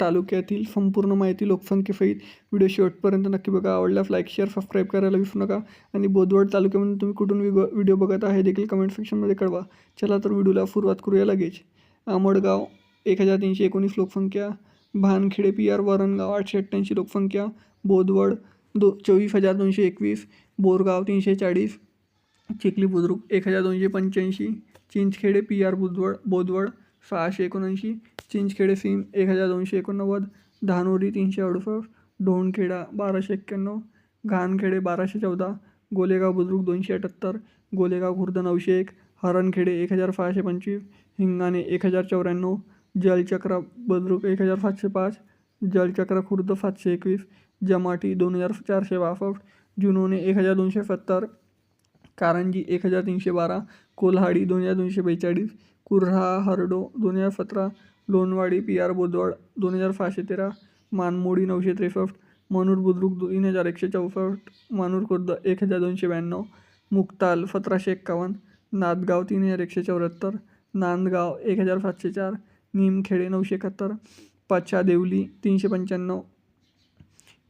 तालुक्यातील संपूर्ण माहिती लोकसंख्येसहित व्हिडिओ शेवटपर्यंत नक्की बघा. आवडल्यास लाईक शेअर सबस्क्राईब करायला विसरू नका. आणि बोदवड तालुक्यामधून तुम्ही कुठून विग व्हिडिओ बघत आहे देखील कमेंट सेक्शनमध्ये कळवा. चला तर व्हिडिओला सुरुवात करूया लगेच. आमडगाव एक हजार तीनशे एकोणीस लोकसंख्या. भानखेडे पी आर वरणगाव आठशे अठ्ठ्याऐंशी लोकसंख्या. बोदवड दो चोवीस हजार दोनशे एकवीस. बोरगाव तीनशे चाळीस. चिखली बुद्रुक एक हजार दोनशे पंच्याऐंशी. Chinchkhede P R Budhwad. Bodwad सहाशे एकोणऐंशी चिंचखेडे सीम एक हजार दोनशे एकोणनव्वद धानोरी तीनशे अडुसष्ट ढोणखेडा बाराशे एक्क्याण्णव घाणखेडे बाराशे चौदा गोलेगाव बुद्रुक दोनशे अठ्ठ्याहत्तर गोलेगाव खुर्द नऊशे एक हरणखेडे एक हजार सहाशे पंचवीस हिंगाणे एक हजार चौऱ्याण्णव जलचक्र बुद्रुक एक हजार सातशे पाच जलचक्र खुर्द सातशे एकवीस जमाटी दोन हजार चारशे बासष्ट जुनोने एक हजार दोनशे सत्तर कारंजी एक हजार तीनशे बारा कोल्हाडी दोन हजार दोनशे बेचाळीस कुर्हा हरडो दोन हजार सतरा लोणवाडी पी आर बोदवड दोन हजार सहाशे तेरा मानमोडी नऊशे त्रेसष्ट मनूर बुद्रुक तीन हजार एकशे चौसष्ट मानूर खुर्द एक हजार दोनशे ब्याण्णव मुक्ताल सतराशे एक्कावन्न नादगाव तीन हजार एकशे चौऱ्याहत्तर नांदगाव एक हजार सातशे चार निमखेडे नऊशे एकाहत्तर पाचा देवली तीनशे पंच्याण्णव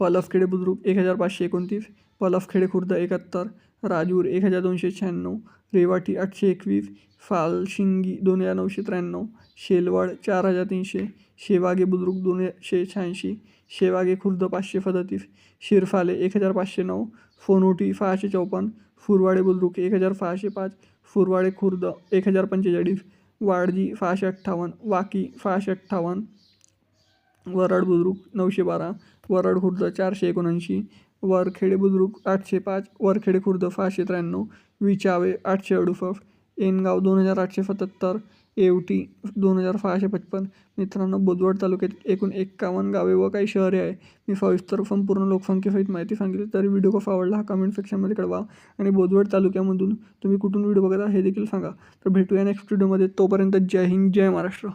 पलसखेडे बुद्रुक एक हजार पाचशे एकोणतीस पलसखेडे खुर्द एकाहत्तर राजूर एक हजार दोनशे शहाण्णव रेवाटी आठशे एकवीस फालशिंगी दोन हजार नऊशे त्र्याण्णव शेलवाड चार हजार तीनशे शेवागे बुद्रुक दोनशे शहाऐंशी शेवागे खुर्द पाचशे सदतीस शिरफाले एक हजार पाचशे नऊ फोनोटी सहाशे चौपन्न फुरवाडे बुद्रुक एक हजार सहाशे पाच फुरवाडे खुर्द एक हजार पंचेचाळीस वाडजी सहाशे अठ्ठावन्न वाकी सहाशे अठ्ठावन्न वराड बुद्रुक नऊशे बारा वराड खुर्द चारशे एकोणऐंशी वरखेडे बुद्रुक आठशे पाच वरखेडे खुर्द सहाशे त्र्याण्णव विचावे आठशे अडुसष्ट एनगाव दोन हजार आठशे सत्याहत्तर एवटी दोन हजार सहाशे पचपन. मित्रांनो बोदवड तालुक्यात एकूण एक्कावन्न गावे व काही शहरे आहे. मी सविस्तर संपूर्ण लोकसंख्येसहित माहिती सांगितली तरी व्हिडिओ कसा आवडला हा कमेंट सेक्शनमध्ये कळवा. आणि बोदवड तालुक्यामधून तुम्ही कुठून व्हिडिओ बघता हे देखील सांगा. तर भेटूया नेक्स्ट व्हिडिओमध्ये तोपर्यंत जय हिंद जय महाराष्ट्र.